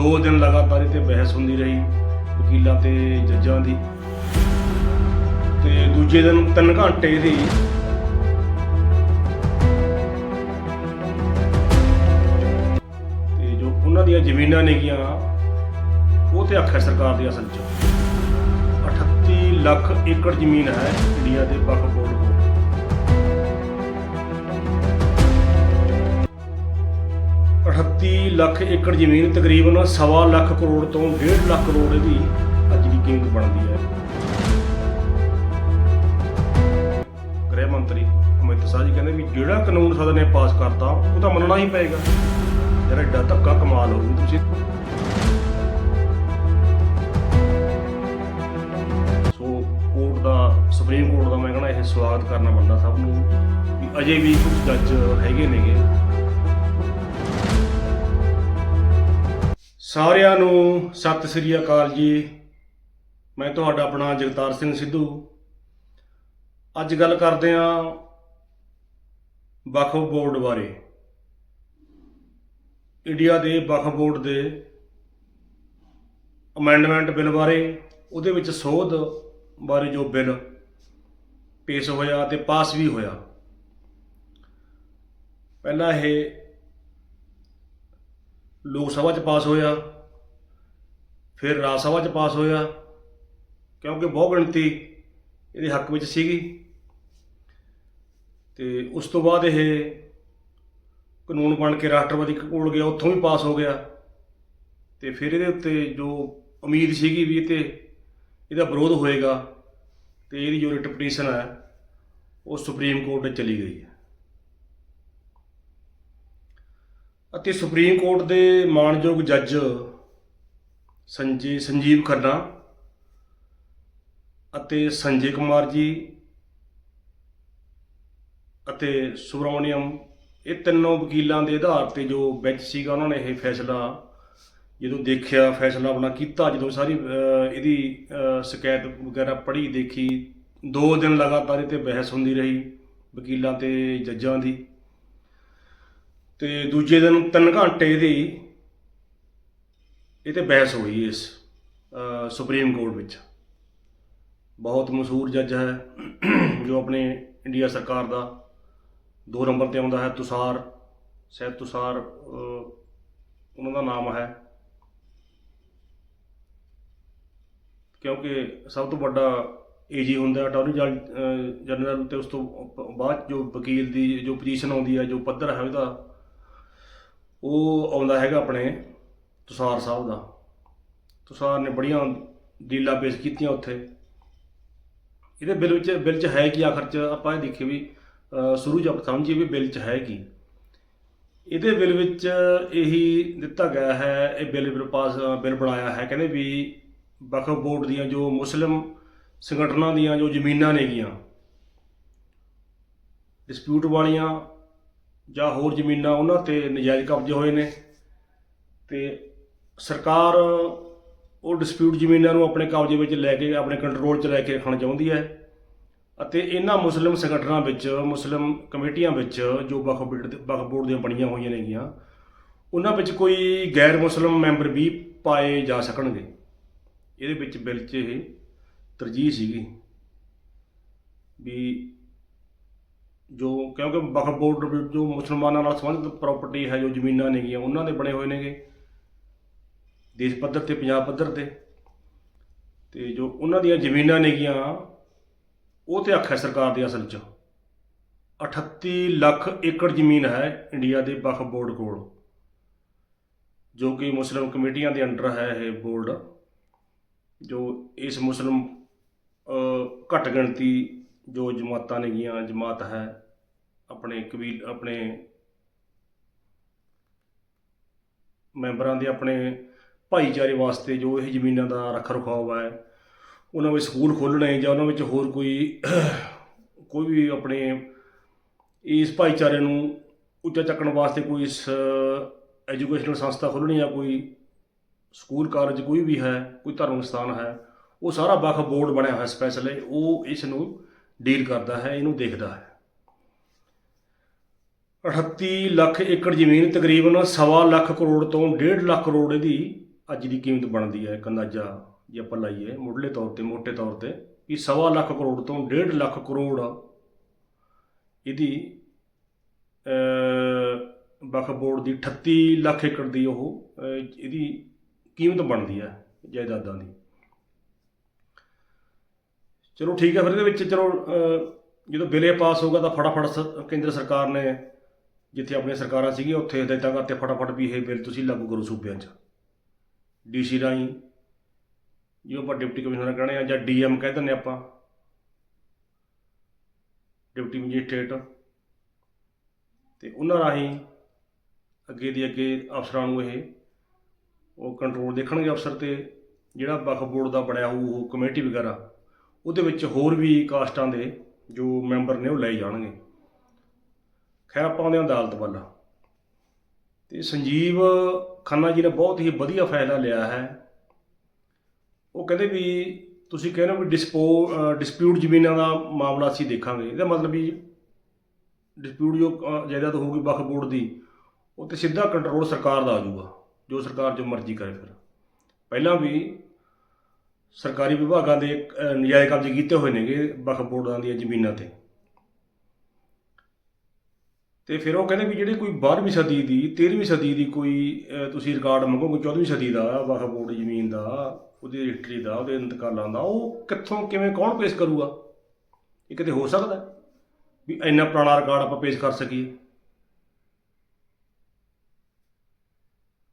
ਦੋ ਦਿਨ ਲਗਾਤਾਰ ਇਹ ਤੇ ਬਹਿਸ ਹੁੰਦੀ ਰਹੀ ਵਕੀਲਾਂ ਤੇ ਜੱਜਾਂ ਦੀ। ਤੇ ਦੂਜੇ ਦਿਨ 3 ਘੰਟੇ ਦੀ ਤੇ ਜੋ ਉਹਨਾਂ ਦੀਆਂ ਜ਼ਮੀਨਾਂ ਨੇਗੀਆਂ, ਉਹ ਤੇ ਆਖਿਆ ਸਰਕਾਰ ਦੀ ਅਸਲ 'ਚ। 38 ਲੱਖ ਏਕੜ ਜ਼ਮੀਨ ਹੈ ਇੰਡੀਆ ਦੇ ਵਕਫ ਬੋਰਡ ਕੋਲ ਅਠੱਤੀ ਲੱਖ ਏਕੜ ਜ਼ਮੀਨ ਤਕਰੀਬਨ ਸਵਾ ਲੱਖ ਕਰੋੜ ਤੋਂ 1.5 ਲੱਖ ਕਰੋੜ ਇਹਦੀ ਅੱਜ ਦੀ ਕੀਮਤ ਬਣਦੀ ਹੈ। ਗ੍ਰਹਿ ਮੰਤਰੀ ਅਮਿਤ ਸ਼ਾਹ ਜੀ ਕਹਿੰਦੇ ਵੀ ਜਿਹੜਾ ਕਾਨੂੰਨ ਸਦਨ ਨੇ ਪਾਸ ਕਰਤਾ, ਉਹ ਤਾਂ ਮੰਨਣਾ ਹੀ ਪਏਗਾ। ਯਾਰ ਐਡਾ ਧੱਕਾ ਕਮਾਲ ਹੋ ਤੁਸੀਂ। ਸੋ ਕੋਰਟ ਦਾ, ਸੁਪਰੀਮ ਕੋਰਟ ਦਾ ਮੈਂ ਕਹਿੰਦਾ ਇਹ ਸਵਾਗਤ ਕਰਨਾ ਬੰਦਾ ਸਭ ਨੂੰ ਵੀ ਅਜੇ ਵੀ ਕੁਝ ਜੱਜ ਹੈਗੇ ਨੇਗੇ। ਸਾਰਿਆਂ ਨੂੰ ਸਤਿ ਸ੍ਰੀ ਅਕਾਲ ਜੀ। ਮੈਂ ਤੁਹਾਡਾ ਆਪਣਾ ਜਗਤਾਰ ਸਿੰਘ ਸਿੱਧੂ। ਅੱਜ ਗੱਲ ਕਰਦੇ ਹਾਂ ਵਕਫ ਬੋਰਡ ਬਾਰੇ। ਇੰਡੀਆ ਦੇ ਵਕਫ ਬੋਰਡ ਦੇ ਅਮੈਂਡਮੈਂਟ ਬਿੱਲ ਬਾਰੇ, ਉਹਦੇ ਵਿੱਚ ਸੋਧ ਬਾਰੇ ਜੋ ਬਿੱਲ ਪੇਸ਼ ਹੋਇਆ ਤੇ ਪਾਸ ਵੀ ਹੋਇਆ। ਪਹਿਲਾਂ ਇਹ ਲੋਕ ਸਭਾ 'ਚ ਪਾਸ ਹੋਇਆ, ਫਿਰ ਰਾਜ ਸਭਾ 'ਚ ਪਾਸ ਹੋਇਆ, ਕਿਉਂਕਿ ਬਹੁ ਗਿਣਤੀ ਇਹਦੇ ਹੱਕ ਵਿੱਚ ਸੀਗੀ। ਤੇ ਉਸ ਤੋਂ ਬਾਅਦ ਇਹ ਕਾਨੂੰਨ ਬਣ ਕੇ ਰਾਸ਼ਟਰਪਤੀ ਕੋਲ ਗਿਆ, ਉੱਥੋਂ ਵੀ ਪਾਸ ਹੋ ਗਿਆ। ਤੇ ਫਿਰ ਇਹਦੇ ਉੱਤੇ ਜੋ ਉਮੀਦ ਸੀਗੀ ਵੀ ਇਹ ਤੇ ਇਹਦਾ ਵਿਰੋਧ ਹੋਏਗਾ, ਤੇ ਇਹਦੀ ਜੋ ਰਿਟ ਪਟੀਸ਼ਨ ਹੈ, ਉਹ ਸੁਪਰੀਮ ਕੋਰਟ 'ਚ ਚਲੀ ਗਈ ਹੈ। ਅਤੇ ਸੁਪਰੀਮ ਕੋਰਟ ਦੇ ਮਾਣਯੋਗ ਜੱਜ ਸੰਜੀ ਸੰਜੀਵ ਖੰਨਾ ਅਤੇ ਸੰਜੇ ਕੁਮਾਰ ਜੀ ਅਤੇ ਸੁਬਰਾਮਣੀਅਮ ਇਹ ਤਿੰਨੋਂ ਵਕੀਲਾਂ ਦੇ ਆਧਾਰ ਤੇ ਜੋ ਬੈਂਚ ਸੀਗਾ, ਉਹਨਾਂ ਨੇ ਇਹ ਫੈਸਲਾ ਜਦੋਂ ਦੇਖਿਆ, ਫੈਸਲਾ ਆਪਣਾ ਕੀਤਾ, ਜਦੋਂ ਸਾਰੀ ਇਹਦੀ ਸ਼ਿਕਾਇਤ ਵਗੈਰਾ ਪੜ੍ਹੀ, ਦੇਖੀ, ਦੋ ਦਿਨ ਲਗਾਤਾਰ ਇਹ ਤੇ ਬਹਿਸ ਹੁੰਦੀ ਰਹੀ ਵਕੀਲਾਂ ਤੇ ਜੱਜਾਂ ਦੀ। ਤੇ ਦੂਜੇ ਦਿਨ 3 ਘੰਟੇ ਦੀ ਇਹ ਤੇ ਬਹਿਸ ਹੋਈ ਇਸ ਸੁਪਰੀਮ ਕੋਰਟ ਵਿੱਚ। ਬਹੁਤ ਮਸ਼ਹੂਰ ਜੱਜ ਹੈ, ਜੋ ਆਪਣੇ ਇੰਡੀਆ ਸਰਕਾਰ ਦਾ ਦੋ ਨੰਬਰ ਤੇ ਆਉਂਦਾ ਹੈ, ਤੁਸਾਰ, ਸਹਿਬ ਤੁਸਾਰ ਉਹਨਾਂ ਦਾ ਨਾਮ ਹੈ। ਕਿਉਂਕਿ ਸਭ ਤੋਂ ਵੱਡਾ ਏਜੀ ਹੁੰਦਾ ਅਟਾਰਨੀ ਜਨਰਲ ਤੇ ਉਸ ਤੋਂ ਬਾਅਦ ਜੋ ਵਕੀਲ ਦੀ ਜੋ ਪੋਜੀਸ਼ਨ ਆਉਂਦੀ ਹੈ, ਜੋ ਪੱਧਰ ਹੈ ਉਹਦਾ ਉਹ ਆਉਂਦਾ ਹੈਗਾ ਆਪਣੇ ਤੁਸਾਰ ਸਾਹਿਬ ਦਾ। ਤੁਸਾਰ ਨੇ ਬੜੀਆਂ ਡੀਲਾਂ ਪੇਸ਼ ਕੀਤੀਆਂ ਉੱਥੇ। ਇਹਦੇ ਬਿੱਲ ਵਿੱਚ, ਬਿੱਲ 'ਚ ਹੈ ਕੀ ਆਖਰ 'ਚ? ਆਪਾਂ ਇਹ ਦੇਖੀਏ ਵੀ ਸ਼ੁਰੂ 'ਚ ਆਪਾਂ ਸਮਝੀਏ ਵੀ ਬਿੱਲ 'ਚ ਹੈ ਕੀ। ਇਹਦੇ ਬਿੱਲ ਵਿੱਚ ਇਹੀ ਦਿੱਤਾ ਗਿਆ ਹੈ, ਇਹ ਬਿੱਲ ਬਿਲ ਪਾਸ, ਬਿੱਲ ਬਣਾਇਆ ਹੈ। ਕਹਿੰਦੇ ਵੀ ਵਕਫ ਬੋਰਡ ਦੀਆਂ ਜੋ ਮੁਸਲਿਮ ਸੰਗਠਨਾਂ ਦੀਆਂ ਜੋ ਜ਼ਮੀਨਾਂ ਨੇਗੀਆਂ, ਡਿਸਪਿਊਟ ਵਾਲੀਆਂ ਜਾਂ ਹੋਰ ਜ਼ਮੀਨਾਂ ਉਹਨਾਂ ਤੇ ਨਜਾਇਜ਼ ਕਬਜ਼ੇ ਹੋਏ ਨੇ ਤੇ ਸਰਕਾਰ ਉਹ ਡਿਸਪਿਊਟ ਜ਼ਮੀਨਾਂ ਨੂੰ ਆਪਣੇ ਕਬਜ਼ੇ ਵਿੱਚ ਲੈ ਕੇ, ਆਪਣੇ ਕੰਟਰੋਲ 'ਚ ਲੈ ਕੇ ਰੱਖਣਾ ਚਾਹੁੰਦੀ ਹੈ ਅਤੇ ਇਹਨਾਂ ਮੁਸਲਿਮ ਸੰਗਠਨਾਂ ਵਿੱਚ, ਮੁਸਲਿਮ ਕਮੇਟੀਆਂ ਵਿੱਚ ਜੋ ਵਕਫ ਬੋਰਡ ਦੇ- ਵਕਫ ਬੋਰਡ ਦੀਆਂ ਬਣੀਆਂ ਹੋਈਆਂ ਨੇਗੀਆਂ, ਉਹਨਾਂ ਵਿੱਚ ਕੋਈ ਗੈਰ ਮੁਸਲਿਮ ਮੈਂਬਰ ਵੀ ਪਾਏ ਜਾ ਸਕਣਗੇ। ਇਹਦੇ ਵਿੱਚ ਬਿੱਲ 'ਚ ਇਹ ਤਰਜੀਹ ਸੀਗੀ ਵੀ ਜੋ ਕਿਉਂਕਿ ਵਕਫ ਬੋਰਡ ਜੋ ਮੁਸਲਮਾਨਾਂ ਨਾਲ ਸੰਬੰਧਿਤ ਪ੍ਰਾਪਰਟੀ ਹੈ ਜੋ ਜ਼ਮੀਨਾਂ ਨੇਗੀਆਂ ਉਹਨਾਂ ਦੇ ਬਣੇ ਹੋਏ ਨੇਗੇ। ਦੇਸ਼ ਪੱਧਰ ਤੇ ਪੰਜਾਬ ਪੱਧਰ ਤੇ। ਤੇ ਜੋ ਉਹਨਾਂ ਦੀਆਂ ਜ਼ਮੀਨਾਂ ਨੇਗੀਆਂ ਉਹ ਤੇ ਅੱਖ ਹੈ ਸਰਕਾਰ ਦੀ ਅਸਲ 'ਚ। 38 ਲੱਖ ਏਕੜ ਜ਼ਮੀਨ ਹੈ ਇੰਡੀਆ ਦੇ ਵਕਫ ਬੋਰਡ ਕੋਲ ਜੋ ਕਿ ਮੁਸਲਿਮ ਕਮੇਟੀਆਂ ਦੇ ਅੰਡਰ ਹੈ ਇਹ ਬੋਰਡ ਜੋ ਇਸ ਮੁਸਲਿਮ ਅ, ਘੱਟ ਗਿਣਤੀ ਜੋ ਜਮਾਤਾਂ ਨੇਗੀਆਂ ਜਮਾਤ ਹੈ, ਆਪਣੇ ਕਬੀਲ, ਆਪਣੇ ਮੈਂਬਰਾਂ ਦੇ ਆਪਣੇ ਭਾਈਚਾਰੇ ਵਾਸਤੇ ਜੋ ਇਹ ਜ਼ਮੀਨਾਂ ਦਾ ਰੱਖ ਰਖਾਵ ਹੈ, ਉਹਨਾਂ ਵਿੱਚ ਸਕੂਲ ਖੋਲ੍ਹਣੇ ਜਾਂ ਉਹਨਾਂ ਵਿੱਚ ਹੋਰ ਕੋਈ ਕੋਈ ਵੀ ਆਪਣੇ ਇਸ ਭਾਈਚਾਰੇ ਨੂੰ ਉੱਚਾ ਚੱਕਣ ਵਾਸਤੇ ਕੋਈ ਐਜੂਕੇਸ਼ਨਲ ਸੰਸਥਾ ਖੋਲ੍ਹਣੀ ਜਾਂ ਕੋਈ ਸਕੂਲ ਕਾਲਜ ਕੋਈ ਵੀ ਹੈ, ਕੋਈ ਧਰਮ ਸਥਾਨ ਹੈ, ਉਹ ਸਾਰਾ ਵਕਫ ਬੋਰਡ ਬਣਿਆ ਹੋਇਆ ਸਪੈਸ਼ਲ ਹੈ, ਉਹ ਇਸ ਨੂੰ ਡੀਲ ਕਰਦਾ ਹੈ, ਇਹਨੂੰ ਦੇਖਦਾ ਹੈ। 38 ਲੱਖ ਏਕੜ ਜ਼ਮੀਨ ਤਕਰੀਬਨ ਸਵਾ ਲੱਖ ਕਰੋੜ ਤੋਂ 1.5 ਲੱਖ ਕਰੋੜ ਇਹਦੀ ਅੱਜ ਦੀ ਕੀਮਤ ਬਣਦੀ ਹੈ। ਇੱਕ ਅੰਦਾਜ਼ਾ ਜੇ ਆਪਾਂ ਲਾਈਏ ਮੁੱਢਲੇ ਤੌਰ ਤੇ, ਮੋٹے ਤੌਰ ਤੇ, ਵੀ ਸਵਾ ਲੱਖ ਕਰੋੜ ਤੋਂ ਡੇਢ ਲੱਖ ਕਰੋੜ ਇਹਦੀ ਅ ਵਕਫ ਬੋਰਡ ਦੀ 38 ਲੱਖ ਏਕੜ ਦੀ ਉਹ ਇਹਦੀ ਕੀਮਤ ਬਣਦੀ ਹੈ ਜਾਇਦਾਦਾਂ ਦੀ। ਚਲੋ ਠੀਕ ਹੈ ਫਿਰ ਇਹਦੇ ਵਿੱਚ ਚਲੋ ਅ, ਜਦੋਂ ਬਿੱਲੇ ਪਾਸ ਹੋਊਗਾ ਤਾਂ ਫਟਾਫਟ ਸ- ਕੇਂਦਰ ਸਰਕਾਰ ਨੇ ਜਿੱਥੇ ਆਪਣੀਆਂ ਸਰਕਾਰਾਂ ਸੀਗੀਆਂ ਉੱਥੇ ਹਦਾਇਤਾਂ ਕਰਤੇ ਫਟਾਫਟ ਵੀ ਇਹ ਬਿੱਲ ਤੁਸੀਂ ਲਾਗੂ ਕਰੋ ਸੂਬਿਆਂ 'ਚ। ਡੀਸੀ ਰਾਹੀਂ ਜੋ ਆਪਾਂ ਡਿਪਟੀ ਕਮਿਸ਼ਨਰ ਕਹਿੰਦੇ ਆ ਜਾਂ ਡੀਐਮ ਕਹਿ ਦਿੰਦੇ ਆਪਾਂ। Deputy magistrate. ਤੇ ਉਹਨਾਂ ਰਾਹੀਂ ਅੱਗੇ ਦੀ ਅੱਗੇ ਅਫਸਰਾਂ ਨੂੰ ਇਹ ਉਹ ਕੰਟਰੋਲ ਦੇਖਣਗੇ ਅਫਸਰ ਤੇ ਜਿਹੜਾ ਵਕਫ ਬੋਰਡ ਦਾ ਬਣਿਆ ਹੋਊ ਉਹ ਕਮੇਟੀ ਵਗੈਰਾ। ਉਹਦੇ ਵਿੱਚ ਹੋਰ ਵੀ ਕਾਸਟਾਂ ਦੇ ਜੋ ਮੈਂਬਰ ਨੇ ਉਹ ਲਏ ਜਾਣਗੇ। ਖੈਰ ਆਪਾਂ ਆਉਂਦੇ ਹਾਂ ਅਦਾਲਤ ਵੱਲ ਤੇ ਸੰਜੀਵ ਖੰਨਾ ਜੀ ਨੇ ਬਹੁਤ ਹੀ ਵਧੀਆ ਫੈਸਲਾ ਲਿਆ ਹੈ। ਉਹ ਕਹਿੰਦੇ ਵੀ ਤੁਸੀਂ ਕਹਿੰਦੇ ਹੋ ਵੀ ਡਿਸਪੋ ਡਿਸਪਿਊਟ ਜ਼ਮੀਨਾਂ ਦਾ ਮਾਮਲਾ ਅਸੀਂ ਦੇਖਾਂਗੇ। ਇਹਦਾ ਮਤਲਬ ਵੀ ਡਿਸਪਿਊਟ ਜੋ ਅ, ਜਾਇਦਾਦ ਹੋਊਗੀ ਵਕਫ ਬੋਰਡ ਦੀ ਉਹ ਤੇ ਸਿੱਧਾ ਕੰਟਰੋਲ ਸਰਕਾਰ ਦਾ ਆ ਜਾਊਗਾ ਜੋ ਸਰਕਾਰ ਜੋ ਮਰਜ਼ੀ ਕਰੇ ਫਿਰ। ਪਹਿਲਾਂ ਵੀ ਸਰਕਾਰੀ ਵਿਭਾਗਾਂ ਦੇ ਅ, ਨਜਾਇਜ਼ ਕਬਜ਼ੇ ਕੀਤੇ ਹੋਏ ਨੇਗੇ ਵੱਖ ਬੋਰਡਾਂ ਦੀਆਂ ਜ਼ਮੀਨਾਂ ਤੇ ਤੇ ਫਿਰ ਉਹ ਕਹਿੰਦੇ ਵੀ ਜਿਹੜੇ ਕੋਈ 12ਵੀਂ ਸਦੀ ਦੀ 13ਵੀਂ ਸਦੀ ਦੀ ਕੋਈ ਅ, ਤੁਸੀਂ ਰਿਕਾਰਡ ਮੰਗੋਗੇ 14ਵੀਂ ਸਦੀ ਦਾ ਵੱਖ ਬੋਰਡ ਜ਼ਮੀਨ ਦਾ ਉਹਦੀ ਰਜਿਸਟਰੀ ਦਾ ਉਹਦੇ ਇੰਤਕਾਲਾਂ ਦਾ ਉਹ ਕਿੱਥੋਂ ਕਿਵੇਂ ਕੌਣ ਪੇਸ਼ ਕਰੂਗਾ ਇਹ ਕਿਤੇ ਹੋ ਸਕਦਾ ਹੈ? ਵੀ ਇੰਨਾ ਪੁਰਾਣਾ ਰਿਕਾਰਡ ਆਪਾਂ ਪੇਸ਼ ਕਰ ਸਕੀਏ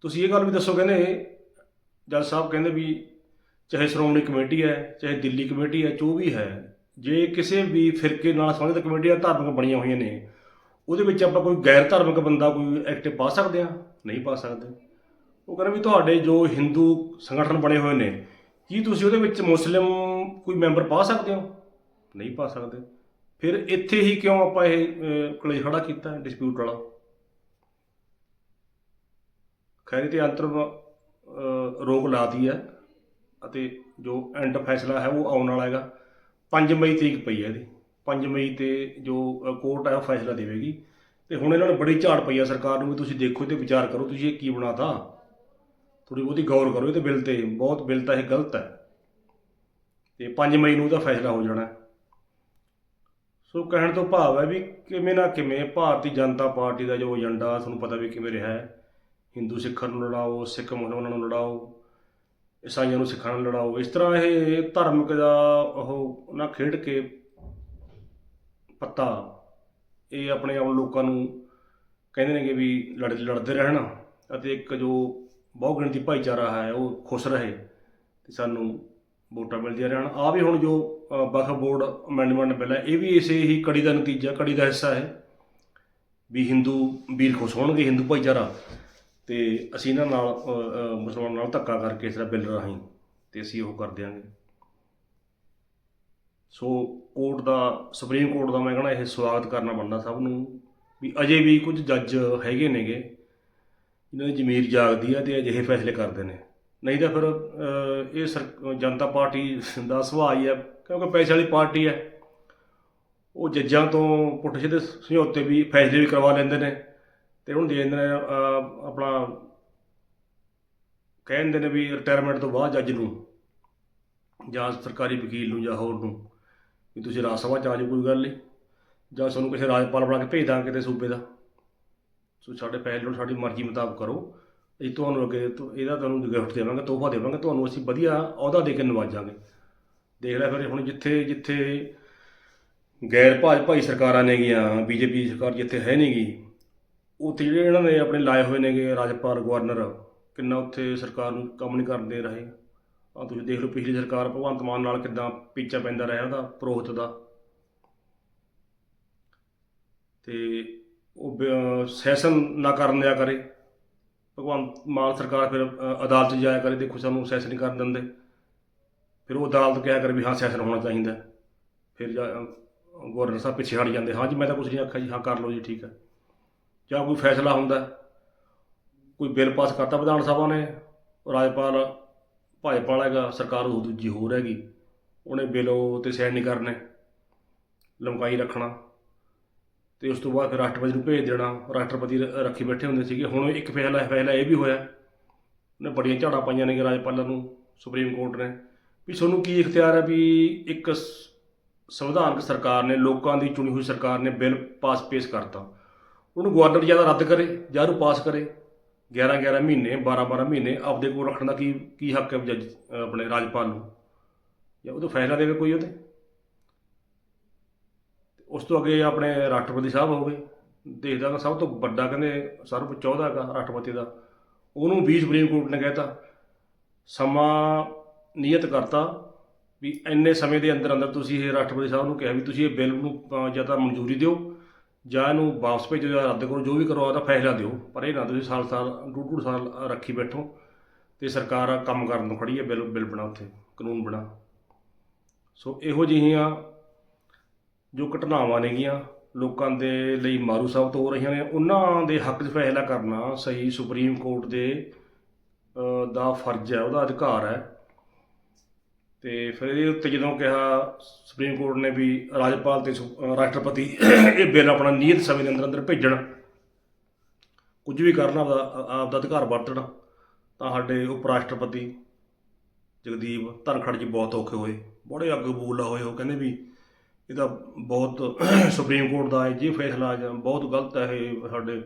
ਤੁਸੀਂ ਇਹ ਗੱਲ ਵੀ ਦੱਸੋ ਕਹਿੰਦੇ ਜੱਜ ਸਾਹਿਬ ਕਹਿੰਦੇ ਵੀ ਚਾਹੇ ਸ਼੍ਰੋਮਣੀ ਕਮੇਟੀ ਹੈ, ਚਾਹੇ ਦਿੱਲੀ ਕਮੇਟੀ ਹੈ, ਜੋ ਵੀ ਹੈ, ਜੇ ਕਿਸੇ ਵੀ ਫਿਰਕੇ ਨਾਲ ਸੰਬੰਧਿਤ ਕਮੇਟੀਆਂ ਧਾਰਮਿਕ ਬਣੀਆਂ ਹੋਈਆਂ ਨੇ, ਉਹਦੇ ਵਿੱਚ ਆਪਾਂ ਕੋਈ ਗੈਰ ਧਾਰਮਿਕ ਬੰਦਾ ਕੋਈ ਐਕਟਿਵ ਪਾ ਸਕਦੇ ਆ ਨਹੀਂ ਪਾ ਸਕਦੇ। ਉਹ ਕਹਿੰਦੇ ਵੀ ਤੁਹਾਡੇ ਜੋ ਹਿੰਦੂ ਸੰਗਠਨ ਬਣੇ ਹੋਏ ਨੇ, ਕੀ ਤੁਸੀਂ ਉਹਦੇ ਵਿੱਚ ਮੁਸਲਿਮ ਕੋਈ ਮੈਂਬਰ ਪਾ ਸਕਦੇ ਹੋ? ਨਹੀਂ ਪਾ ਸਕਦੇ। ਫਿਰ ਇੱਥੇ ਹੀ ਕਿਉਂ ਆਪਾਂ ਇਹ ਕਲੇਸ਼ ਖੜਾ ਕੀਤਾ ਡਿਸਪਿਊਟ ਵਾਲਾ? ਖੈਰੀ ਤੇ ਅੰਤਰ ਰੋਕ ਲਾਤੀ ਹੈ। ਅਤੇ ਜੋ ਐਂਡ ਫੈਸਲਾ ਹੈ ਉਹ ਆਉਣ ਵਾਲਾ ਹੈਗਾ। 5 ਮਈ ਤਰੀਕ ਪਈ ਹੈ ਇਹਦੀ। 5 ਮਈ ਤੇ ਜੋ ਕੋਰਟ ਹੈ ਉਹ ਫੈਸਲਾ ਦੇਵੇਗੀ। ਤੇ ਹੁਣ ਇਹਨਾਂ ਨੂੰ ਬੜੀ ਝਾੜ ਪਈ ਆ ਸਰਕਾਰ ਨੂੰ ਵੀ ਤੁਸੀਂ ਦੇਖੋ ਤੇ ਵਿਚਾਰ ਕਰੋ, ਤੁਸੀਂ ਇਹ ਕੀ ਬਣਾਤਾ। ਥੋੜੀ ਬਹੁਤੀ ਗੌਰ ਕਰੋ ਇਹਦੇ ਬਿੱਲ ਤੇ, ਬਹੁਤ ਬਿੱਲ ਤਾਂ ਇਹ ਗਲਤ ਹੈ। ਤੇ 5 ਮਈ ਨੂੰ ਉਹਦਾ ਫੈਸਲਾ ਹੋ ਜਾਣਾ ਸੋ ਕਹਿਣ ਤੋਂ ਭਾਵ ਹੈ ਵੀ ਕਿਵੇਂ ਨਾ ਕਿਵੇਂ ਭਾਰਤੀ ਜਨਤਾ ਪਾਰਟੀ ਦਾ ਜੋ ਏਜੰਡਾ, ਤੁਹਾਨੂੰ ਪਤਾ ਵੀ ਕਿਵੇਂ ਰਿਹਾ ਹੈ। ਹਿੰਦੂ ਸਿੱਖਾਂ ਨੂੰ ਲੜਾਓ, ਸਿੱਖ ਮੁਸਲਮਾਨਾਂ ਨੂੰ ਲੜਾਓ ਈਸਾਈਆਂ ਨੂੰ ਸਿੱਖਾਂ ਨਾਲ ਲੜਾਓ। ਇਸ ਤਰ੍ਹਾਂ ਇਹ ਧਾਰਮਿਕ ਦਾ ਉਹ ਨਾ ਖੇਡ ਕੇ ਪੱਤਾ। ਇਹ ਆਪਣੇ ਆਪ ਲੋਕਾਂ ਨੂੰ ਕਹਿੰਦੇ ਨੇਗੇ ਵੀ ਲੜ ਲੜਦੇ ਰਹਿਣ ਅਤੇ ਇੱਕ ਜੋ ਬਹੁ ਗਿਣਤੀ ਭਾਈਚਾਰਾ ਹੈ ਉਹ ਖੁਸ਼ ਰਹੇ ਤੇ ਸਾਨੂੰ ਵੋਟਾਂ ਮਿਲਦੀਆਂ ਰਹਿਣ। ਆ ਵੀ ਹੁਣ ਜੋ ਅ, ਵਕਫ ਬੋਰਡ ਅਮੈਂਡਮੈਂਟ ਬਿੱਲ ਹੈ ਇਹ ਵੀ ਇਸੇ ਹੀ ਕੜੀ ਦਾ ਨਤੀਜਾ ਕੜੀ ਦਾ ਹਿੱਸਾ ਹੈ ਵੀ ਹਿੰਦੂ ਵੀਰ ਖੁਸ਼ ਹੋਣਗੇ ਹਿੰਦੂ ਭਾਈਚਾਰਾ। ਤੇ ਅਸੀਂ ਇਹਨਾਂ ਨਾਲ ਅ, ਮੁਸਲਮਾਨਾਂ ਨਾਲ ਧੱਕਾ ਕਰਕੇ ਇਸ ਤਰ੍ਹਾਂ ਬਿੱਲ ਰਾਹੀਂ ਤੇ ਅਸੀਂ ਉਹ ਕਰ ਦਿਆਂਗੇ। ਸੋ ਕੋਰਟ ਦਾ ਸੁਪਰੀਮ ਕੋਰਟ ਦਾ ਮੈਂ ਕਹਣਾ ਇਹ ਸਵਾਗਤ ਕਰਨਾ ਬਣਦਾ ਸਭ ਨੂੰ ਵੀ ਅਜੇ ਵੀ ਕੁਝ ਜੱਜ ਹੈਗੇ ਨੇਗੇ ਇਹਨਾਂ ਦੀ ਜ਼ਮੀਰ ਜਾਗਦੀ ਹੈ ਤੇ ਅਜਿਹੇ ਫੈਸਲੇ ਕਰਦੇ ਨੇ। ਨਹੀਂ ਤਾਂ ਫਿਰ ਇਹ ਸਰ ਜਨਤਾ ਪਾਰਟੀ ਦਾ ਸੁਭਾਅ ਹੀ ਹੈ ਕਿਉਂਕਿ ਪੈਸੇ ਵਾਲੀ ਪਾਰਟੀ ਹੈ ਉਹ ਜੱਜਾਂ ਤੋਂ ਪੁੱਠੇ ਦੇ ਸਮਝੌਤੇ ਵੀ ਫੈਸਲੇ ਵੀ ਕਰਵਾ ਲੈਂਦੇ ਨੇ। ਤੇ ਹੁਣ ਦੇ ਦਿੰਦੇ ਨੇ ਅਹ, ਆਪਣਾ ਦਿੰਦੇ ਨੇ ਵੀ ਰਿਟਾਇਰਮੈਂਟ ਤੋਂ ਬਾਅਦ ਜੱਜ ਨੂੰ ਜਾਂ ਸਰਕਾਰੀ ਵਕੀਲ ਨੂੰ ਜਾਂ ਹੋਰ ਨੂੰ ਵੀ ਤੁਸੀਂ ਰਾਜ ਸਭਾ ਚ ਆ ਜਾਓ ਕੋਈ ਗੱਲ ਨਹੀਂ। ਜਾਂ ਤੁਹਾਨੂੰ ਕਿਸੇ ਰਾਜਪਾਲ ਬਣਾ ਕੇ ਭੇਜ ਦਾਂਗੇ ਕਿਤੇ ਸੂਬੇ ਦਾ। ਸੋ ਸਾਡੇ ਫੈਸਲੇ ਨੂੰ ਸਾਡੀ ਮਰਜ਼ੀ ਮੁਤਾਬਕ ਕਰੋ। ਅਸੀਂ ਤੁਹਾਨੂੰ ਅੱਗੇ ਤੋਂ ਇਹਦਾ ਤੁਹਾਨੂੰ ਗਿਫਟ ਦੇਵਾਂਗੇ ਤੋਹਫਾ ਦੇਵਾਂਗੇ ਤੁਹਾਨੂੰ ਅਸੀਂ ਵਧੀਆ ਅਹੁਦਾ ਦੇ ਕੇ ਨਵਾਜਾਂਗੇ। ਦੇਖ ਲੈ ਫਿਰ ਹੁਣ ਜਿੱਥੇ ਜਿੱਥੇ ਗੈਰ ਭਾਜਪਾਈ ਸਰਕਾਰਾਂ ਨੇਗੀਆਂ ਬੀਜੇਪੀ ਸਰਕਾਰ ਜਿੱਥੇ ਹੈ ਨਹੀਂਗੀ ਉੱਥੇ ਜਿਹੜੇ ਇਹਨਾਂ ਨੇ ਆਪਣੇ ਲਾਏ ਹੋਏ ਨੇਗੇ ਰਾਜਪਾਲ ਗਵਰਨਰ, ਕਿੰਨਾ ਉੱਥੇ ਸਰਕਾਰ ਨੂੰ ਕੰਮ ਨਹੀਂ ਕਰਨ ਦੇ ਰਹੇ? ਆ ਤੁਸੀਂ ਦੇਖ ਲਓ ਪਿਛਲੀ ਸਰਕਾਰ ਭਗਵੰਤ ਮਾਨ ਨਾਲ ਕਿੱਦਾਂ ਪੀਚਾ ਪੈਂਦਾ ਰਿਹਾ ਉਹਦਾ, ਪ੍ਰੋਹਤ ਦਾ। ਤੇ ਉਹ ਸੈਸ਼ਨ ਨਾ ਕਰਨ ਦਿਆ ਕਰੇ। ਭਗਵੰਤ ਮਾਨ ਸਰਕਾਰ ਫਿਰ ਅਦਾਲਤ 'ਚ ਜਾਇਆ ਕਰੇ, ਦੇਖੋ ਸਾਨੂੰ ਸੈਸ਼ਨ ਨਹੀਂ ਕਰਨ ਦਿੰਦੇ। ਫਿਰ ਉਹ ਅਦਾਲਤ ਕਿਹਾ ਕਰੇ ਵੀ ਹਾਂ, ਸੈਸ਼ਨ ਹੋਣਾ ਚਾਹੀਦਾ। ਫਿਰ ਜਾ ਗਵਰਨਰ ਸਾਹਿਬ ਪਿੱਛੇ ਹਟ ਜਾਂਦੇ, ਹਾਂ ਜੀ, ਮੈਂ ਤਾਂ ਕੁਝ ਨਹੀਂ ਆਖਿਆ ਜੀ, ਹਾਂ, ਕਰ ਲਓ ਜੀ, ਠੀਕ ਹੈ। ਜਾਂ ਕੋਈ ਫੈਸਲਾ ਹੁੰਦਾ ਕੋਈ ਬਿੱਲ ਪਾਸ ਕਰਤਾ ਵਿਧਾਨ ਸਭਾ ਨੇ? ਰਾਜਪਾਲ ਭਾਜਪਾਲ ਹੈਗਾ, ਸਰਕਾਰ ਉਹ ਦੂਜੀ ਹੋਰ ਹੈਗੀ। ਉਹਨੇ ਬਿੱਲ ਉਹ ਤੇ ਸਾਈਨ ਨਹੀਂ ਕਰਨੇ। ਲਮਕਾਈ ਰੱਖਣਾ। ਤੇ ਉਸ ਤੋਂ ਬਾਅਦ ਫਿਰ ਰਾਸ਼ਟਰਪਤੀ ਨੂੰ ਭੇਜ ਦੇਣਾ। ਰਾਸ਼ਟਰਪਤੀ ਰ- ਰੱਖੀ ਬੈਠੇ ਹੁੰਦੇ ਸੀਗੇ। ਹੁਣ ਇੱਕ ਫੈਸਲਾ ਫੈਸਲਾ ਇਹ ਵੀ ਹੋਇਆ। ਉਹਨੇ ਬੜੀਆਂ ਝਾੜਾਂ ਪਾਈਆਂ ਨੇ ਰਾਜਪਾਲਾਂ ਨੂੰ, ਸੁਪਰੀਮ ਕੋਰਟ ਨੇ। ਵੀ ਤੁਹਾਨੂੰ ਕੀ ਇਖਤਿਆਰ ਹੈ ਵੀ ਇੱਕ ਸੰਵਿਧਾਨਕ ਸਰਕਾਰ ਨੇ, ਲੋਕਾਂ ਦੀ ਚੁਣੀ ਹੋਈ ਸਰਕਾਰ ਨੇ ਬਿੱਲ ਪਾਸ ਪੇਸ਼ ਕਰਤਾ? ਉਹਨੂੰ ਗਵਰਨਰ ਜਾਂ ਰੱਦ ਕਰੇ ਜਾਂ ਉਹਨੂੰ ਪਾਸ ਕਰੇ। 11 11 ਮਹੀਨੇ 12 12 ਮਹੀਨੇ ਆਪਦੇ ਕੋਲ ਰੱਖਣ ਦਾ ਕੀ ਕੀ ਹੱਕ ਹੈ ਜੱਜ ਆਪਣੇ ਰਾਜਪਾਲ ਨੂੰ? ਜਾਂ ਉਹ ਤੋਂ ਫੈਸਲਾ ਦੇਵੇ ਕੋਈ ਉਹਦੇ ਉਸ ਤੋਂ ਅੱਗੇ ਆਪਣੇ ਰਾਸ਼ਟਰਪਤੀ ਸਾਹਿਬ ਹੋ ਗਏ ਦੇਖਦਾ ਕਿ ਸਭ ਤੋਂ ਵੱਡਾ ਕਹਿੰਦੇ ਸਰਬ ਚੌਧਾ ਹੈਗਾ ਰਾਸ਼ਟਰਪਤੀ ਦਾ। ਉਹਨੂੰ ਵੀ ਸੁਪਰੀਮ ਕੋਰਟ ਨੇ ਕਹਿਤਾ। ਸਮਾਂ ਨਿਯਤ ਕਰਤਾ ਵੀ ਇੰਨੇ ਸਮੇਂ ਦੇ ਅੰਦਰ ਅੰਦਰ ਤੁਸੀਂ ਇਹ ਰਾਸ਼ਟਰਪਤੀ ਸਾਹਿਬ ਨੂੰ ਕਿਹਾ ਵੀ ਤੁਸੀਂ ਇਹ ਬਿੱਲ ਨੂੰ ਅਹ, ਜਾਂ ਤਾਂ ਮਨਜ਼ੂਰੀ ਦਿਓ। ਜਾਂ ਇਹਨੂੰ ਵਾਪਸ ਭੇਜੋ ਜਾਂ ਰੱਦ ਕਰੋ, ਜੋ ਵੀ ਕਰੋ ਉਹਦਾ ਫੈਸਲਾ ਦਿਓ। ਪਰ ਇਹ ਨਾ ਤੁਸੀਂ ਸਾਲ ਸਾਲ, ਡੂਢ ਡੂਢ ਸਾਲ ਰੱਖੀ ਬੈਠੋ ਤੇ ਸਰਕਾਰ ਕੰਮ ਕਰਨ ਨੂੰ ਖੜੀ ਹੈ, ਬਿੱਲ ਬਿੱਲ ਬਣਾ ਉੱਥੇ, ਕਾਨੂੰਨ ਬਣਾ। ਸੋ ਇਹੋ ਜਿਹੀਆਂ ਜੋ ਘਟਨਾਵਾਂ ਨੇਗੀਆਂ ਲੋਕਾਂ ਦੇ ਲਈ ਮਾਰੂ ਸਾਬਤ ਹੋ ਰਹੀਆਂ ਨੇ, ਉਹਨਾਂ ਦੇ ਹੱਕ 'ਚ ਫੈਸਲਾ ਕਰਨਾ ਸਹੀ ਸੁਪਰੀਮ ਕੋਰਟ ਦੇ ਦਾ ਫਰਜ਼ ਹੈ, ਉਹਦਾ ਅਧਿਕਾਰ ਹੈ। ਤੇ ਫਿਰ ਇਹਦੇ ਉੱਤੇ ਜਦੋਂ ਕਿਹਾ ਸੁਪਰੀਮ ਕੋਰਟ ਨੇ ਵੀ ਰਾਜਪਾਲ ਤੇ ਸੁ- ਰਾਸ਼ਟਰਪਤੀ ਇਹ ਬਿੱਲ ਆਪਣਾ ਨਿਯਤ ਸਮੇਂ ਦੇ ਅੰਦਰ ਅੰਦਰ ਭੇਜਣ। ਕੁਝ ਵੀ ਕਰਨਾ ਆਪ ਦਾ ਅਧਿਕਾਰ ਵਰਤਣ। ਤਾਂ ਸਾਡੇ ਉਪ ਰਾਸ਼ਟਰਪਤੀ ਜਗਦੀਪ ਧਨਖੜ ਜੀ ਬਹੁਤ ਔਖੇ ਹੋਏ, ਬੜੇ ਅੱਗ ਬੂਲਾ ਹੋਏ। ਉਹ ਕਹਿੰਦੇ ਵੀ ਇਹਦਾ ਬਹੁਤ ਸੁਪਰੀਮ ਕੋਰਟ ਦਾ ਜੇ ਫੈਸਲਾ ਬਹੁਤ ਗਲਤ ਹੈ ਇਹ ਸਾਡੇ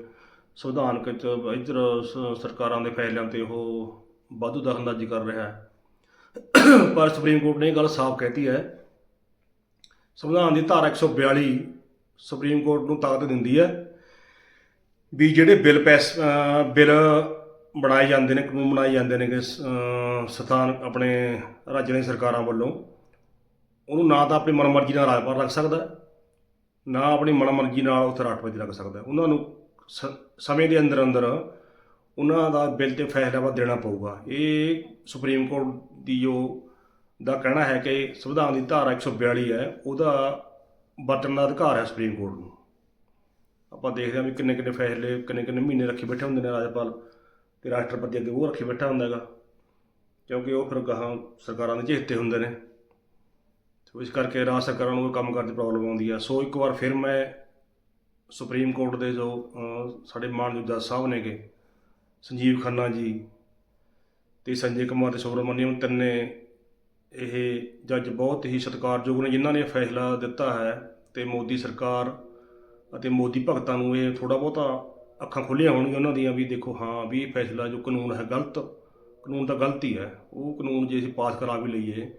ਸੰਵਿਧਾਨਕ ਚ, ਇੱਧਰ ਸਰਕਾਰਾਂ ਦੇ ਫੈਸਲਿਆਂ ਤੇ ਉਹ ਵਾਧੂ ਦਖਲਅੰਦਾਜ਼ੀ ਕਰ ਰਿਹਾ ਹੈ। ਪਰ ਸੁਪਰੀਮ ਕੋਰਟ ਨੇ ਇਹ ਗੱਲ ਸਾਫ਼ ਕਹਿਤੀ ਹੈ। ਸੰਵਿਧਾਨ ਦੀ ਧਾਰਾ 142 ਸੁਪਰੀਮ ਕੋਰਟ ਨੂੰ ਤਾਕਤ ਦਿੰਦੀ ਹੈ ਵੀ ਜਿਹੜੇ ਬਿੱਲ ਪੈਸ ਬਿੱਲ ਬਣਾਏ ਜਾਂਦੇ ਨੇ, ਕਾਨੂੰਨ ਬਣਾਏ ਜਾਂਦੇ ਨੇ ਕਿ ਸਥਾਨ ਆਪਣੇ ਰਾਜਾਂ ਦੀਆਂ ਸਰਕਾਰਾਂ ਵੱਲੋਂ, ਉਹਨੂੰ ਨਾ ਤਾਂ ਆਪਣੀ ਮਨਮਰਜ਼ੀ ਨਾਲ ਰਾਜਪਾਲ ਰੱਖ ਸਕਦਾ ਨਾ ਆਪਣੀ ਮਨਮਰਜ਼ੀ ਨਾਲ ਉੱਥੇ ਰਾਸ਼ਟਰਪਤੀ ਰੱਖ ਸਕਦਾ ਉਹਨਾਂ ਨੂੰ ਸ- ਸਮੇਂ ਦੇ ਅੰਦਰ ਅੰਦਰ ਉਹਨਾਂ ਦਾ ਬਿੱਲ ਤੇ ਫੈਸਲਾ ਵਾ ਦੇਣਾ ਪਊਗਾ। ਇਹ ਸੁਪਰੀਮ ਕੋਰਟ ਦੀ ਜੋ ਦਾ ਕਹਿਣਾ ਹੈ ਕਿ ਸੰਵਿਧਾਨ ਦੀ ਧਾਰਾ 142 ਹੈ, ਉਹਦਾ ਵਰਤਣ ਦਾ ਅਧਿਕਾਰ ਹੈ ਸੁਪਰੀਮ ਕੋਰਟ ਨੂੰ। ਆਪਾਂ ਦੇਖਦੇ ਹਾਂ ਵੀ ਕਿੰਨੇ ਕਿੰਨੇ ਫੈਸਲੇ, ਕਿੰਨੇ ਕਿੰਨੇ ਮਹੀਨੇ ਰੱਖੀ ਬੈਠੇ ਹੁੰਦੇ ਨੇ ਰਾਜਪਾਲ ਤੇ ਰਾਸ਼ਟਰਪਤੀ ਅੱਗੇ ਉਹ ਰੱਖੀ ਬੈਠਾ ਹੁੰਦਾ ਹੈਗਾ, ਕਿਉਂਕਿ ਉਹ ਫਿਰ ਗਾਹਾਂ ਸਰਕਾਰਾਂ ਦੇ ਚੇਤੇ ਹੁੰਦੇ ਨੇ। ਸੋ ਇਸ ਕਰਕੇ ਰਾਜ ਸਰਕਾਰਾਂ ਨੂੰ ਕੰਮ ਕਰਨ ਦੀ ਪ੍ਰੋਬਲਮ ਆਉਂਦੀ ਆ। ਸੋ ਇੱਕ ਵਾਰ ਫਿਰ ਮੈਂ ਸੁਪਰੀਮ ਕੋਰਟ ਦੇ ਜੋ ਸਾਡੇ ਮਾਨਯੋਗ ਜੱਜ ਸਾਹਿਬ ਨੇਗੇ ਸੰਜੀਵ ਖੰਨਾ ਜੀ ਤੇ ਸੰਜੇ ਕੁਮਾਰ ਤੇ ਸੁਬਰਮਨਿਅਮ ਤਿੰਨੇ ਇਹ ਜੱਜ ਬਹੁਤ ਹੀ ਸਤਿਕਾਰਯੋਗ ਨੇ, ਜਿਨ੍ਹਾਂ ਨੇ ਇਹ ਫੈਸਲਾ ਦਿੱਤਾ ਹੈ ਤੇ ਮੋਦੀ ਸਰਕਾਰ ਅਤੇ ਮੋਦੀ ਭਗਤਾਂ ਨੂੰ ਇਹ ਥੋੜਾ ਬਹੁਤਾ ਅੱਖਾਂ ਖੁੱਲੀਆਂ ਹੋਣਗੀਆਂ ਉਹਨਾਂ ਦੀਆਂ ਵੀ ਦੇਖੋ, ਹਾਂ ਵੀ ਇਹ ਫੈਸਲਾ ਜੋ ਕਾਨੂੰਨ ਹੈ ਗਲਤ, ਕਾਨੂੰਨ ਤਾਂ ਗਲਤ ਹੀ ਹੈ, ਉਹ ਕਾਨੂੰਨ ਜੇ ਅਸੀਂ ਪਾਸ ਕਰਾ ਵੀ ਲਈਏ,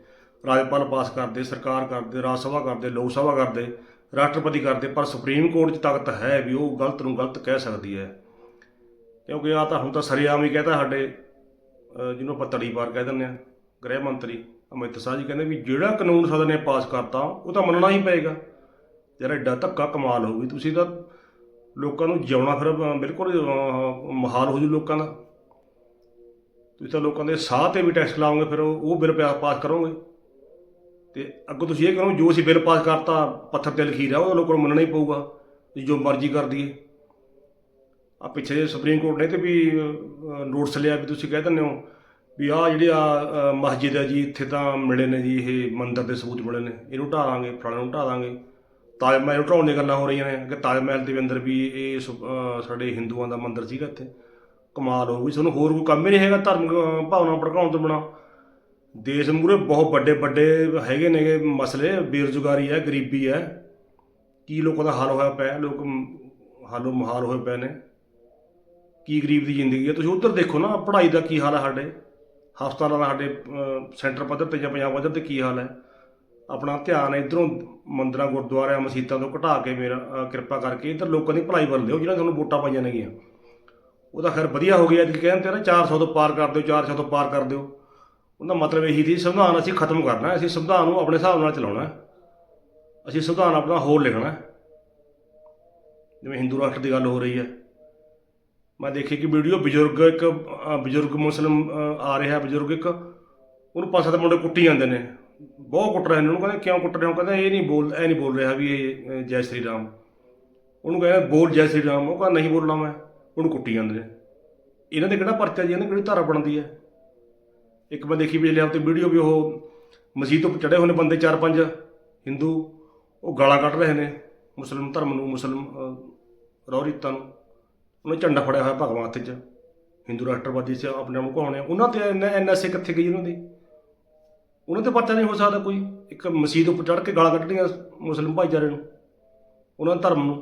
ਰਾਜਪਾਲ ਪਾਸ ਕਰਦੇ, ਸਰਕਾਰ ਕਰਦੇ, ਰਾਜ ਸਭਾ ਕਰਦੇ, ਲੋਕ ਸਭਾ ਕਰਦੇ, ਰਾਸ਼ਟਰਪਤੀ ਕਰਦੇ, ਪਰ ਸੁਪਰੀਮ ਕੋਰਟ 'ਚ ਤਾਕਤ ਹੈ ਵੀ ਉਹ ਗਲਤ ਨੂੰ ਗਲਤ ਕਹਿ ਸਕਦੀ ਹੈ। ਕਿਉਂਕਿ ਆ ਤਾਂ ਹੁਣ ਤਾਂ ਸਰੇਆਮ ਹੀ ਕਹਤਾ ਸਾਡੇ ਜਿਹਨੂੰ ਆਪਾਂ ਤੜੀਵਾਰ ਕਹਿ ਦਿੰਦੇ ਆ ਗ੍ਰਹਿ ਮੰਤਰੀ ਅਮਿਤ ਸ਼ਾਹ ਜੀ ਕਹਿੰਦੇ ਵੀ ਜਿਹੜਾ ਕਾਨੂੰਨ ਸਦਨ ਨੇ ਪਾਸ ਕਰਤਾ, ਉਹ ਤਾਂ ਮੰਨਣਾ ਹੀ ਪਏਗਾ। ਯਾਰ ਐਡਾ ਧੱਕਾ ਕਮਾਲ ਹੋ ਗਈ, ਤੁਸੀਂ ਤਾਂ ਲੋਕਾਂ ਨੂੰ ਜਿਉਣਾ ਫਿਰ ਬਿਲਕੁਲ ਮਹਾਲ ਹੋ ਜੂ ਲੋਕਾਂ ਦਾ। ਤੁਸੀਂ ਤਾਂ ਲੋਕਾਂ ਦੇ ਸਾਹ ਤੇ ਵੀ ਟੈਕਸ ਲਾਓਗੇ ਫਿਰ ਉਹ ਬਿੱਲ ਪਿਆ- ਪਾਸ ਕਰੋਗੇ। ਤੇ ਅੱਗੋਂ ਤੁਸੀਂ ਇਹ ਕਰੋ, ਜੋ ਅਸੀਂ ਬਿੱਲ ਪਾਸ ਕਰਤਾ, ਪੱਥਰ ਤੇ ਲਖੀਰ ਆ ਉਹ ਲੋਕਾਂ ਨੂੰ ਮੰਨਣਾ ਹੀ ਪਊਗਾ ਤੁਸੀਂ ਜੋ ਮਰਜ਼ੀ ਕਰ ਦਈਏ। ਆ ਪਿੱਛੇ ਜੇ ਸੁਪਰੀਮ ਕੋਰਟ ਨੇ ਤੇ ਵੀ ਨੋਟਿਸ ਲਿਆ ਵੀ ਤੁਸੀਂ ਕਹਿ ਦਿੰਦੇ ਹੋ ਵੀ ਆ ਜਿਹੜੇ ਆ ਮਸਜਿਦ ਹੈ ਜੀ, ਇੱਥੇ ਤਾਂ ਮਿਲੇ ਨੇ ਜੀ, ਇਹ ਮੰਦਰ ਦੇ ਸਬੂਤ ਮਿਲੇ ਨੇ। ਇਹਨੂੰ ਢਾ ਦਾਂਗੇ ਫਲਾਣੇ ਨੂੰ ਢਾ ਦਾਂਗੇ ਤਾਜ ਮਹਿਲ ਢਾਉਣ ਦੀਆਂ ਗੱਲਾਂ ਹੋ ਰਹੀਆਂ ਨੇ। ਕਿ ਤਾਜ ਮਹਿਲ ਦੇ ਅੰਦਰ ਵੀ ਇਹ ਸੁ- ਸਾਡੇ ਹਿੰਦੂਆਂ ਦਾ ਮੰਦਰ ਸੀਗਾ ਇੱਥੇ। ਕਮਾਲ ਹੋ ਗਈ। ਤੁਹਾਨੂੰ ਹੋਰ ਕੋਈ ਕੰਮ ਹੀ ਨਹੀਂ ਹੈਗਾ ਧਾਰਮਿਕ ਭਾਵਨਾ ਭੜਕਾਉਣ ਤੋਂ ਬਿਨਾ। ਦੇਸ਼ ਮੂਰੇ ਬਹੁਤ ਵੱਡੇ ਵੱਡੇ ਹੈਗੇ ਨੇਗੇ ਮਸਲੇ। ਬੇਰੁਜ਼ਗਾਰੀ ਹੈ, ਗਰੀਬੀ ਹੈ। ਕੀ ਲੋਕਾਂ ਦਾ ਹਾਲ ਹੋਇਆ ਪਿਆ? ਲੋਕ ਮ- ਹਾਲੋ ਮਹਾਲ ਹੋਏ ਪਏ ਨੇ। ਕੀ ਗਰੀਬ ਦੀ ਜ਼ਿੰਦਗੀ ਹੈ? ਤੁਸੀਂ ਉਧਰ ਦੇਖੋ ਨਾ, ਪੜ੍ਹਾਈ ਦਾ ਕੀ ਹਾਲ ਹੈ ਸਾਡੇ? ਹਸਪਤਾਲਾਂ ਦਾ ਸਾਡੇ ਸੈਂਟਰ ਪੱਧਰ ਤੇ ਜਾਂ ਪੰਜਾਬ ਪੱਧਰ ਤੇ ਕੀ ਹਾਲ ਹੈ? ਆਪਣਾ ਧਿਆਨ ਇਧਰੋਂ ਮੰਦਰਾਂ, ਗੁਰਦੁਆਰਿਆਂ, ਮਸਜਿਦਾਂ ਤੋਂ ਘਟਾ ਕੇ ਮੇਰਾ ਕਿਰਪਾ ਕਰਕੇ ਇਧਰ ਲੋਕਾਂ ਦੀ ਭਲਾਈ ਵੱਲ ਲਿਓ ਜਿਹਨਾਂ ਤੁਹਾਨੂੰ ਵੋਟਾਂ ਪਾਈਆਂ ਨੇਗੀਆਂ। ਉਹਦਾ ਖੈਰ ਵਧੀਆ ਹੋ ਗਿਆ ਜੀ ਕਹਿੰਦੇ ਨਾ 400 ਤੋਂ ਪਾਰ ਕਰ ਦਿਓ 400 ਤੋਂ ਪਾਰ ਕਰ ਦਿਓ। ਉਹਦਾ ਮਤਲਬ ਇਹੀ ਸੀ, ਸੰਵਿਧਾਨ ਅਸੀਂ ਖਤਮ ਕਰਨਾ ਅਸੀਂ ਸੰਵਿਧਾਨ ਨੂੰ ਆਪਣੇ ਹਿਸਾਬ ਨਾਲ ਚਲਾਉਣਾ ਅਸੀਂ ਸੰਵਿਧਾਨ ਆਪਣਾ ਹੋਰ ਲਿਖਣਾ ਜਿਵੇਂ ਹਿੰਦੂ ਰਾਸ਼ਟਰ ਦੀ ਗੱਲ ਹੋ ਰਹੀ ਹੈ। ਮੈਂ ਦੇਖੀ ਕਿ ਵੀਡੀਓ ਬਜ਼ੁਰਗ ਇੱਕ ਅ, ਬਜ਼ੁਰਗ ਮੁਸਲਮ ਅ, ਆ ਰਿਹਾ ਬਜ਼ੁਰਗ ਇੱਕ। ਉਹਨੂੰ ਪੰਜ ਦੇ ਮੁੰਡੇ ਕੁੱਟੀ ਜਾਂਦੇ ਨੇ। ਬਹੁਤ ਕੁੱਟ ਰਹੇ ਨੇ ਉਹਨੂੰ ਕਹਿੰਦੇ ਕਿਉਂ ਕੁੱਟ ਰਹੇ ਹੋ? ਕਹਿੰਦਾ ਇਹ ਨਹੀਂ ਬੋਲ ਇਹ ਨਹੀਂ ਬੋਲ ਰਿਹਾ ਵੀ ਇਹ ਅ, ਜੈ ਸ਼੍ਰੀ ਰਾਮ। ਉਹਨੂੰ ਕਹਿੰਦਾ ਬੋਲ ਜੈ ਸ਼੍ਰੀ ਰਾਮ। ਉਹ ਕਹਿੰਦਾ ਨਹੀਂ ਬੋਲਣਾ ਮੈਂ। ਉਹਨੂੰ ਕੁੱਟੀ ਜਾਂਦੇ ਨੇ। ਇਹਨਾਂ ਦੇ ਕਿਹੜਾ ਪਰਚਾ ਜੀ? ਇਹਨਾਂ ਕਿਹੜੀ ਧਾਰਾ ਬਣਦੀ ਹੈ? ਇੱਕ ਮੈਂ ਦੇਖੀ ਪਿਛਲੇ ਹਫ਼ਤੇ ਵੀਡੀਓ ਵੀ ਉਹ ਮਸਜਿਦ ਤੋਂ ਚੜੇ ਹੋਏ ਨੇ ਬੰਦੇ ਚਾਰ ਪੰਜ ਹਿੰਦੂ। ਉਹ ਗਾਲਾਂ ਕੱਢ ਰਹੇ ਨੇ ਮੁਸਲਿਮ ਧਰਮ ਨੂੰ ਮੁਸਲਿਮ ਅ, ਰਹੁ ਰੀਤਾਂ ਨੂੰ। ਉਹਨੇ ਝੰਡਾ ਫੜਿਆ ਹੋਇਆ ਭਗਵਾਨ ਹੱਥ 'ਚ। ਹਿੰਦੂ ਰਾਸ਼ਟਰਵਾਦੀ ਸੀ, ਆਪਣੇ ਆਪ ਨੂੰ ਕਹਾਉਣੇ ਉਹਨਾਂ ਤੇ ਐਨਐਸਏ ਕਿੱਥੇ ਗਈ ਉਹਨਾਂ ਦੀ। ਉਹਨਾਂ ਤੇ ਪਰਚਾ ਨਹੀਂ ਹੋ ਸਕਦਾ ਕੋਈ। ਇੱਕ ਮਸਜਿਦ ਉੱਪਰ ਚੜ੍ਹ ਕੇ ਗਾਲਾਂ ਕੱਢਣੀਆਂ ਮੁਸਲਿਮ ਭਾਈਚਾਰੇ ਨੂੰ, ਉਹਨਾਂ ਧਰਮ ਨੂੰ।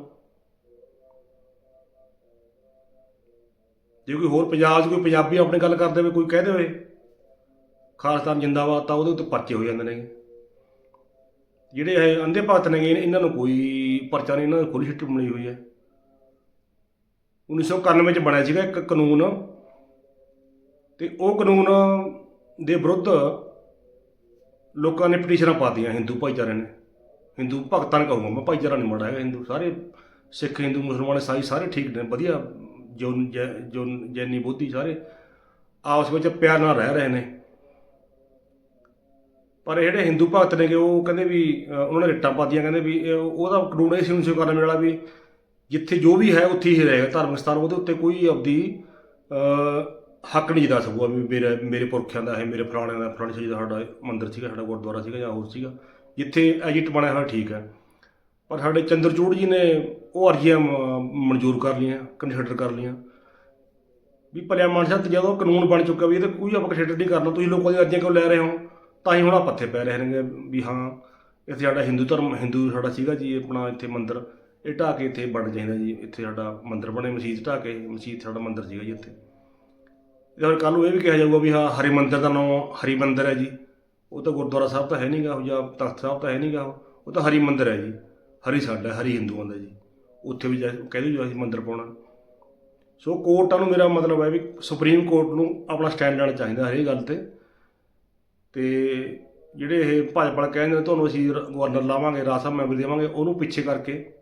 ਜੇ ਕੋਈ ਹੋਰ ਪੰਜਾਬ 'ਚ ਕੋਈ ਪੰਜਾਬੀ ਆਪਣੀ ਗੱਲ ਕਰਦੇ ਹੋਵੇ ਕੋਈ ਕਹਿ ਦੇਵੇ ਖਾਲਸਤਾਨ ਜਿੰਦਾਬਾਦ, ਤਾਂ ਉਹਦੇ ਉੱਤੇ ਪਰਚੇ ਹੋ ਜਾਂਦੇ ਨੇ ਜਿਹੜੇ ਇਹ ਅੰਧੇ ਭਗਤ ਨੇ ਇਹਨਾਂ ਨੂੰ ਕੋਈ ਪਰਚਾ ਨਹੀਂ, ਇਹਨਾਂ ਦੀ ਖੁੱਲ੍ਹ ਛੁੱਟੀ ਬਣੀ ਹੋਈ ਹੈ। 1991 ਚ ਬਣਿਆ ਸੀਗਾ ਇੱਕ ਕਾਨੂੰਨ ਤੇ ਉਹ ਕਾਨੂੰਨ ਦੇ ਵਿਰੁੱਧ ਲੋਕਾਂ ਨੇ ਪਟੀਸ਼ਨਾਂ ਪਾਤੀਆਂ ਹਿੰਦੂ ਭਾਈਚਾਰੇ ਨੇ। ਹਿੰਦੂ ਭਗਤਾਂ ਨੇ ਕਹੂੰਗਾ ਮੈਂ ਭਾਈਚਾਰਾ ਨਹੀਂ ਮਾੜਾ ਹੈਗਾ ਹਿੰਦੂ, ਸਾਰੇ ਸਿੱਖ, ਹਿੰਦੂ, ਮੁਸਲਮਾਨ ਈਸਾਈ ਸਾਰੇ ਠੀਕ ਨੇ, ਵਧੀਆ ਜੋ ਜੋ, ਜੈਨੀ ਬੋਧੀ ਸਾਰੇ ਆਪਸ ਵਿੱਚ ਪਿਆਰ ਨਾਲ ਰਹਿ ਰਹੇ ਨੇ। ਪਰ ਜਿਹੜੇ ਹਿੰਦੂ ਭਗਤ ਨੇਗੇ, ਉਹ ਕਹਿੰਦੇ ਵੀ ਉਹਨਾਂ ਨੇ ਰਿੱਟਾਂ ਪਾਤੀਆਂ, ਕਹਿੰਦੇ ਵੀ ਉਹਦਾ ਕਾਨੂੰਨ ਇਹ ਸੀ ਉਨਸੋ ਕਰਨ ਵਾਲਾ ਵੀ ਜਿੱਥੇ ਜੋ ਵੀ ਹੈ ਉੱਥੇ ਹੀ ਰਹੇਗਾ। ਧਾਰਮਿਕ ਸਥਾਨ ਉਹਦੇ ਉੱਤੇ ਕੋਈ ਆਪਦੀ ਹੱਕ ਨਹੀਂ ਜਤਾ ਸਕੂਗਾ ਵੀ ਮੇਰੇ ਮੇਰੇ ਪੁਰਖਿਆਂ ਦਾ ਹੈ, ਮੇਰੇ ਫਲਾਣਿਆਂ ਦਾ ਫਲਾਣੇ ਚੀਜ਼ ਦਾ ਸਾਡਾ ਮੰਦਿਰ ਸੀਗਾ, ਸਾਡਾ ਗੁਰਦੁਆਰਾ ਸੀਗਾ ਜਾਂ ਹੋਰ ਸੀਗਾ। ਜਿੱਥੇ ਐਜਿਟ ਬਣਿਆ ਹੋਇਆ ਠੀਕ ਹੈ। ਪਰ ਸਾਡੇ ਚੰਦਰਚੂੜ ਜੀ ਨੇ ਉਹ ਅਰਜ਼ੀਆਂ ਮਨਜ਼ੂਰ ਕਰ ਲਈਆਂ ਕੰਸੀਡਰ ਕਰ ਲਈਆਂ। ਵੀ ਭਲਿਆ ਮਾਨਸਾ ਜਦੋਂ ਕਾਨੂੰਨ ਬਣ ਚੁੱਕਾ ਵੀ ਇਹਦੇ ਕੋਈ ਆਪਾਂ ਕੰਸੀਡਰ ਨਹੀਂ ਕਰਨਾ, ਤੁਸੀਂ ਲੋਕਾਂ ਦੀਆਂ ਅਰਜ਼ੀਆਂ ਕਿਉਂ ਲੈ ਰਹੇ ਹੋ? ਤਾਂ ਹੀ ਹੁਣ ਆ ਪੱਥੇ ਪੈ ਰਹੇ ਨੇ ਵੀ ਹਾਂ, ਇੱਥੇ ਸਾਡਾ ਹਿੰਦੂ ਧਰਮ, ਹਿੰਦੂ ਸਾਡਾ ਸੀਗਾ ਜੀ ਆਪਣਾ ਇੱਥੇ ਮੰਦਿਰ। ਇਹ ਢਾਹ ਕੇ ਇੱਥੇ ਬਣਨਾ ਚਾਹੀਦਾ ਜੀ, ਇੱਥੇ ਸਾਡਾ ਮੰਦਿਰ ਬਣੇ, ਮਸਜਿਦ ਢਾਹ ਕੇ, ਮਸਜਿਦ ਸਾਡਾ ਮੰਦਿਰ ਸੀਗਾ ਜੀ ਇੱਥੇ। ਜਾਂ ਕੱਲ ਨੂੰ ਇਹ ਵੀ ਕਿਹਾ ਜਾਊਗਾ ਵੀ ਹਾਂ, ਹਰੀ ਮੰਦਿਰ ਦਾ ਨਾਮ ਹਰੀ ਮੰਦਿਰ ਹੈ ਜੀ। ਉਹ ਤਾਂ ਗੁਰਦੁਆਰਾ ਸਾਹਿਬ ਤਾਂ ਹੈ ਨਹੀਂਗਾ ਉਹ ਜਾਂ ਤਖਤ ਸਾਹਿਬ ਤਾਂ ਹੈ ਨਹੀਂਗਾ ਉਹ ਤਾਂ ਹਰੀ ਮੰਦਿਰ ਹੈ ਜੀ। ਹਰੀ ਸਾਡਾ ਹਰੀ ਹਿੰਦੂਆਂ ਦਾ ਜੀ। ਉੱਥੇ ਵੀ ਜਾ, ਕਹਿ ਦਿਓ ਜੀ ਅਸੀਂ ਮੰਦਿਰ ਪਾਉਣਾ। ਸੋ ਕੋਰਟਾਂ ਨੂੰ ਮੇਰਾ ਮਤਲਬ ਹੈ ਵੀ ਸੁਪਰੀਮ ਕੋਰਟ ਨੂੰ ਆਪਣਾ ਸਟੈਂਡ ਲੈਣਾ ਚਾਹੀਦਾ ਹਰੇਕ ਗੱਲ ਤੇ। ਤੇ ਜਿਹੜੇ ਇਹ ਭਾਜਪਾ ਕਹਿੰਦੇ ਨੇ, ਤੁਹਾਨੂੰ ਅਸੀਂ ਗਵਰਨਰ ਲਾਵਾਂਗੇ, ਰਾਜ ਸਾਹਿਬ ਮੈਂਬਰ ਦੇਵਾਂਗੇ, ਉਹਨੂੰ ਪਿੱਛੇ ਕਰਕੇ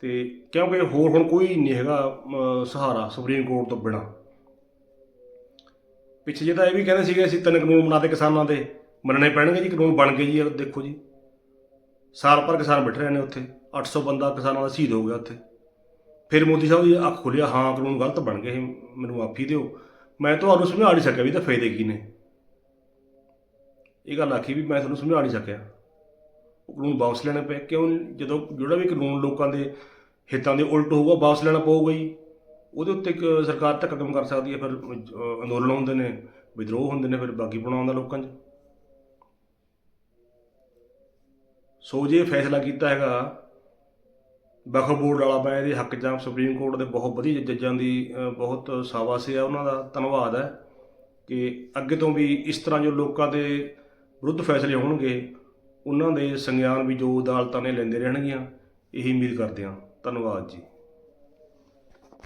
ਤੇ ਕਿਉਂਕਿ ਹੋਰ ਹੁਣ ਕੋਈ ਨਹੀਂ ਹੈਗਾ ਸਹਾਰਾ ਸੁਪਰੀਮ ਕੋਰਟ ਤੋਂ ਬਿਨਾ। ਪਿੱਛੇ ਜੇ ਤਾਂ ਇਹ ਵੀ ਕਹਿੰਦੇ ਸੀਗੇ, ਅਸੀਂ ਤਿੰਨ ਕਾਨੂੰਨ ਬਣਾਤੇ ਕਿਸਾਨਾਂ ਦੇ। ਮੰਨਣੇ ਪੈਣਗੇ ਜੀ, ਕਾਨੂੰਨ ਬਣ ਗਏ ਜੀ ਦੇਖੋ ਜੀ। ਸਾਲ ਭਰ ਕਿਸਾਨ ਬੈਠੇ ਰਹੇ ਨੇ ਉੱਥੇ 800 ਬੰਦਾ ਕਿਸਾਨਾਂ ਦਾ ਸ਼ਹੀਦ ਹੋ ਗਿਆ ਉੱਥੇ। ਫਿਰ ਮੋਦੀ ਸਾਹਿਬ ਦੀ ਅੱਖ ਖੁੱਲਿਆ ਹਾਂ, ਕਾਨੂੰਨ ਗਲਤ ਬਣ ਗਏ ਇਹ, ਮੈਨੂੰ ਮਾਫੀ ਦਿਓ। ਮੈਂ ਤੁਹਾਨੂੰ ਸਮਝਾ ਨਹੀਂ ਸਕਿਆ ਵੀ ਤਾਂ ਫਾਇਦੇ ਕੀ ਨੇ। ਇਹ ਗੱਲ ਆਖੀ ਵੀ ਮੈਂ ਤੁਹਾਨੂੰ ਸਮਝਾ ਨਹੀਂ ਸਕਿਆ। ਉਹ ਕਾਨੂੰਨ ਵਾਪਸ ਲੈਣੇ ਪਏ। ਕਿਉਂ? ਜਦੋਂ ਜਿਹੜਾ ਵੀ ਕਾਨੂੰਨ ਲੋਕਾਂ ਦੇ ਹਿੱਤਾਂ ਦੇ ਉਲਟ ਹੋਊਗਾ ਵਾਪਸ ਲੈਣਾ ਪਊਗਾ ਜੀ। ਉਹਦੇ ਉੱਤੇ ਇੱਕ ਸਰਕਾਰ ਧੱਕਾ ਕੰਮ ਕਰ ਸਕਦੀ ਹੈ ਫਿਰ ਅਹ, ਅੰਦੋਲਨ ਹੁੰਦੇ ਨੇ ਵਿਦਰੋਹ ਹੁੰਦੇ ਨੇ ਫਿਰ ਬਾਗੀ ਬਣਾਉਂਦਾ ਲੋਕਾਂ 'ਚ। ਸੋ ਜੇ ਫੈਸਲਾ ਕੀਤਾ ਹੈਗਾ ਵਕਫ ਬੋਰਡ ਵਾਲਾ ਮੈਂ ਇਹਦੇ ਹੱਕ 'ਚ ਸੁਪਰੀਮ ਕੋਰਟ ਦੇ ਬਹੁਤ ਵਧੀਆ ਜੱਜਾਂ ਦੀ ਅਹ, ਬਹੁਤ ਸ਼ਾਬਾਸ਼ ਹੈ ਉਹਨਾਂ ਦਾ ਧੰਨਵਾਦ ਹੈ ਕਿ ਅੱਗੇ ਤੋਂ ਵੀ ਇਸ ਤਰ੍ਹਾਂ ਜੋ ਲੋਕਾਂ ਦੇ ਵਿਰੁੱਧ ਫੈਸਲੇ ਹੋਣਗੇ ਉਹਨਾਂ ਦੇ ਸੰਗਿਆਨ ਵੀ ਜੋ ਅਦਾਲਤਾਂ ਨੇ ਲੈਂਦੇ ਰਹਿਣਗੀਆਂ ਇਹੀ ਉਮੀਦ ਕਰਦੇ ਹਾਂ। ਧੰਨਵਾਦ ਜੀ।